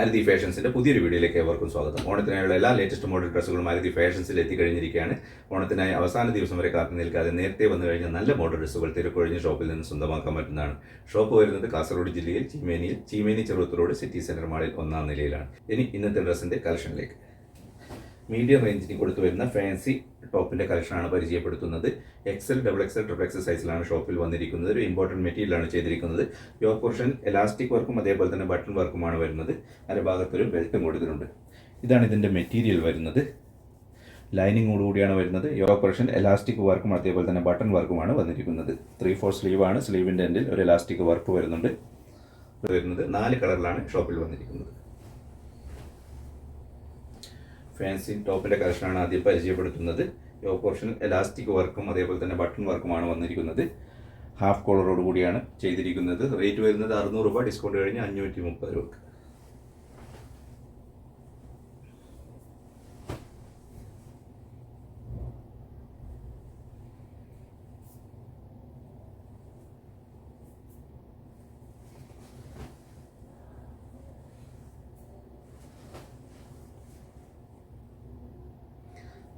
ആരതി ഫാഷൻസിന്റെ പുതിയൊരു വീഡിയോയിലേക്ക് ഏവർക്കും സ്വാഗതം. ഓണത്തിനായുള്ള എല്ലാ ലേറ്റസ്റ്റ് മോഡൽ ഡ്രസ്സുകളും ആരതി ഫാഷൻസിൽ എത്തിക്കഴിഞ്ഞിരിക്കുകയാണ്. ഓണത്തിനായി അവസാന ദിവസം വരെ കാത്തു നിൽക്കാതെ നേരത്തെ വന്നു കഴിഞ്ഞ നല്ല മോഡൽ ഡ്രസ്സുകൾ തിരക്കൊഴിഞ്ഞ ഷോപ്പിൽ നിന്ന് സ്വന്തമാക്കാൻ പറ്റുന്നതാണ്. ഷോപ്പ് വരുന്നത് കാസർഗോഡ് ജില്ലയിൽ ചീമേനിയിൽ ചീമേനി ചെറുത്തറോട് സിറ്റി സെന്റർ മാളിൽ ഒന്നാം നിലയിലാണ്. ഇനി ഇന്നത്തെ ഡ്രസ്സിന്റെ കളക്ഷനിലേക്ക് മീഡിയം റേഞ്ചിന് കൊടുത്തു വരുന്ന ഫാൻസി ടോപ്പിന്റെ കളക്ഷനാണ് പരിചയപ്പെടുത്തുന്നത്. XL double XL triple XL സൈസിലാണ് ഷോപ്പിൽ വന്നിരിക്കുന്നത്. ഒരു ഇമ്പോർട്ടന്റ് മെറ്റീരിയലാണ് ചെയ്തിരിക്കുന്നത്. യോ പോർഷൻ എലാസ്റ്റിക് വർക്കും അതേപോലെ തന്നെ ബട്ടൺ വർക്കുമാണ് വരുന്നത്. അതിന്റെ ഭാഗത്തൊരു ബെൽറ്റും കൊടുത്തിട്ടുണ്ട്. ഇതാണ് ഇതിന്റെ മെറ്റീരിയൽ വരുന്നത്. ലൈനിങ്ങോട് കൂടിയാണ് വരുന്നത്. യോ പോർഷൻ എലാസ്റ്റിക് വർക്കും അതേപോലെ തന്നെ ബട്ടൺ വർക്കുമാണ് വന്നിരിക്കുന്നത്. ത്രീ ഫോർ സ്ലീവാണ് സ്ലീവിന്റെ എൻഡിൽ ഒരു എലാസ്റ്റിക് വർക്ക് വരുന്നുണ്ട്. വരുന്നത് നാല് കളറിലാണ് ഷോപ്പിൽ വന്നിരിക്കുന്നത്. ഫാൻസി ടോപ്പിന്റെ കളക്ഷനാണ് ആദ്യം പരിചയപ്പെടുത്തുന്നത്. യോ പോർഷൻ എലാസ്റ്റിക് വർക്കും അതേപോലെ തന്നെ ബട്ടൺ വർക്കുമാണ് വന്നിരിക്കുന്നത്. ഹാഫ് കോളറോട് കൂടിയാണ് ചെയ്തിരിക്കുന്നത്. റേറ്റ് വരുന്നത് അറുന്നൂറ് രൂപ. ഡിസ്കൗണ്ട് കഴിഞ്ഞ് അഞ്ഞൂറ്റി മുപ്പത് രൂപ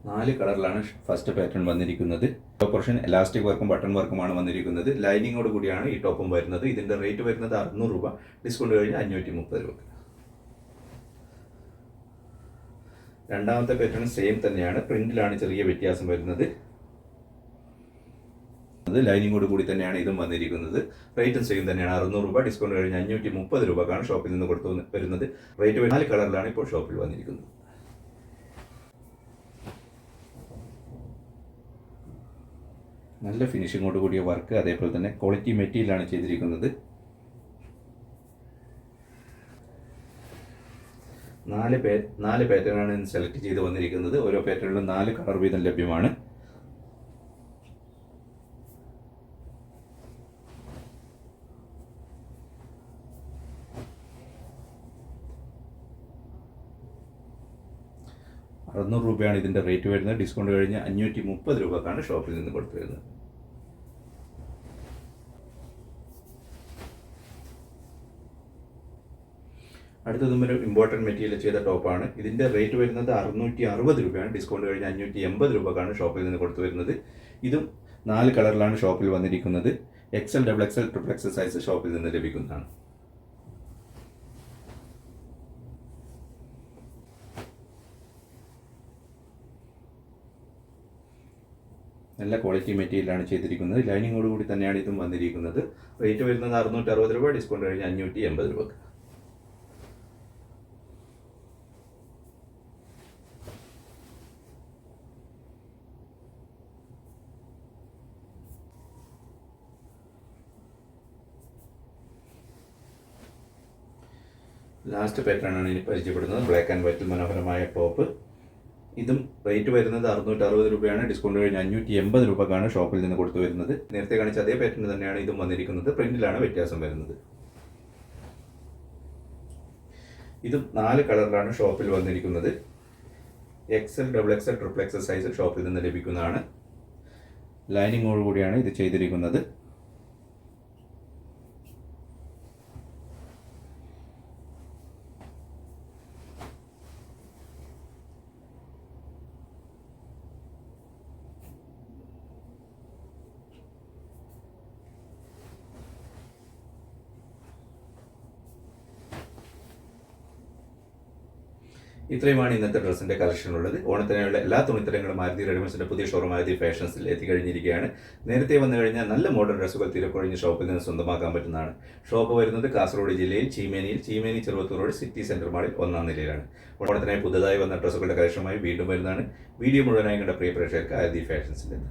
നാല് കളറിലാണ് ഫസ്റ്റ് പാറ്റേൺ വന്നിരിക്കുന്നത്. പോർഷൻ എലാസ്റ്റിക് വർക്കും ബട്ടൺ വർക്കുമാണ് വന്നിരിക്കുന്നത്. ലൈനിങ്ങോട് കൂടിയാണ് ഈ ടോപ്പും വരുന്നത്. ഇതിന്റെ റേറ്റ് വരുന്നത് അറുന്നൂറ് രൂപ. ഡിസ്കൗണ്ട് കഴിഞ്ഞ് അഞ്ഞൂറ്റി മുപ്പത് രൂപ. രണ്ടാമത്തെ പാറ്റേൺ സെയിം തന്നെയാണ്. പ്രിന്റിലാണ് ചെറിയ വ്യത്യാസം വരുന്നത്. ലൈനിങ്ങോട് കൂടി തന്നെയാണ് ഇതും വന്നിരിക്കുന്നത്. റേറ്റും സെയിം തന്നെയാണ്. അറുന്നൂറ് രൂപ. ഡിസ്കൗണ്ട് കഴിഞ്ഞ് അഞ്ഞൂറ്റി മുപ്പത് രൂപക്കാണ് ഷോപ്പിൽ നിന്ന് കൊടുത്തു വരുന്നത്. റേറ്റ് നാല് കളറിലാണ് ഇപ്പോൾ ഷോപ്പിൽ വന്നിരിക്കുന്നത്. നല്ല ഫിനിഷിങ്ങോട് കൂടിയ വർക്ക് അതേപോലെ തന്നെ ക്വാളിറ്റി മെറ്റീരിയലാണ് ചെയ്തിരിക്കുന്നത്. നാല് പേ നാല് പാറ്റേണാണ് സെലക്ട് ചെയ്ത് വന്നിരിക്കുന്നത്. ഓരോ പാറ്റേണിലും നാല് കളർ വീതം ലഭ്യമാണ്. അറുന്നൂറ് രൂപയാണ് ഇതിന്റെ റേറ്റ് വരുന്നത്. ഡിസ്കൗണ്ട് കഴിഞ്ഞ് അഞ്ഞൂറ്റി മുപ്പത് രൂപക്കാണ് ഷോപ്പിൽ നിന്ന് കൊടുത്തു വരുന്നത് അടുത്തതും ഒരു ഇമ്പോർട്ടന്റ് മെറ്റീരിയൽ ചെയ്ത ടോപ്പാണ് ഇതിന്റെ റേറ്റ് വരുന്നത് അറുന്നൂറ്റി അറുപത് രൂപയാണ്. ഡിസ്കൗണ്ട് കഴിഞ്ഞ് അഞ്ഞൂറ്റി എൺപത് രൂപക്കാണ് ഷോപ്പിൽ നിന്ന് കൊടുത്തു വരുന്നത്. ഇതും നാല് കളറിലാണ് ഷോപ്പിൽ വന്നിരിക്കുന്നത്. XL double XL triple XL size ഷോപ്പിൽ നിന്ന് ലഭിക്കുന്നതാണ്. നല്ല ക്വാളിറ്റി മെറ്റീരിയലാണ് ചെയ്തിരിക്കുന്നത്. ലൈനിങ്ങോട് കൂടി തന്നെയാണ് ഇതും വന്നിരിക്കുന്നത്. റേറ്റ് വരുന്നത് അറുന്നൂറ്റി അറുപത് രൂപ ഡിസ്കൗണ്ട് കഴിഞ്ഞ് അഞ്ഞൂറ്റി എൺപത് രൂപക്ക് ലാസ്റ്റ് പാറ്റേൺ ആണ് ഇനി പരിചയപ്പെടുന്നത്. ബ്ലാക്ക് ആൻഡ് വൈറ്റിൽ മനോഹരമായ ടോപ്പ് ഇതും റേറ്റ് വരുന്നത് അറുന്നൂറ്റി അറുപത് രൂപയാണ്. ഡിസ്കൗണ്ട് കഴിഞ്ഞ് അഞ്ഞൂറ്റി എൺപത് രൂപക്കാണ് ഷോപ്പിൽ നിന്ന് കൊടുത്തു വരുന്നത്. നേരത്തെ കാണിച്ച അതേ പാറ്റേൺ തന്നെയാണ് ഇതും വന്നിരിക്കുന്നത്. പ്രിന്റിലാണ് വ്യത്യാസം വരുന്നത്. ഇതും നാല് കളറിലാണ് ഷോപ്പിൽ വന്നിരിക്കുന്നത്. XL double XL triple XL size ഷോപ്പിൽ നിന്ന് ലഭിക്കുന്നതാണ്. ലൈനിങ്ങോട് കൂടിയാണ് ഇത് ചെയ്തിരിക്കുന്നത്. ഇത്രയുമാണ് ഇന്നത്തെ കളക്ഷൻ ഉള്ളത് ഓണത്തിനുള്ള എല്ലാ തുണിത്തരങ്ങളും മാരുതി റെഡിമെൻസിന്റെ പുതിയ ഷോറൂം മാരുതി ഫാഷൻസിൽ എത്തിക്കഴിഞ്ഞിരിക്കുകയാണ്. നേരത്തെ വന്നു കഴിഞ്ഞാൽ നല്ല മോഡൽ ഡ്രസ്സുകൾ തിരക്കൊഴിഞ്ഞ് ഷോപ്പിൽ നിന്ന് സ്വന്തമാക്കാൻ പറ്റുന്നതാണ്. ഷോപ്പ് വരുന്നത് കാസർഗോഡ് ജില്ലയിൽ ചീമേനിയിൽ Cheemeni Cheruvathur road city centre മാളിൽ ഒന്നാം നിലയിലാണ്. ഓണത്തിനായി പുതുതായി വന്ന ഡ്രസ്സുകളുടെ കളക്ഷനുമായി വീണ്ടും വരുന്നതാണ്. വീഡിയോ മുഴുവനായി കണ്ട പ്രിയ പ്രേക്ഷകർക്ക് ആരതി നിന്ന്.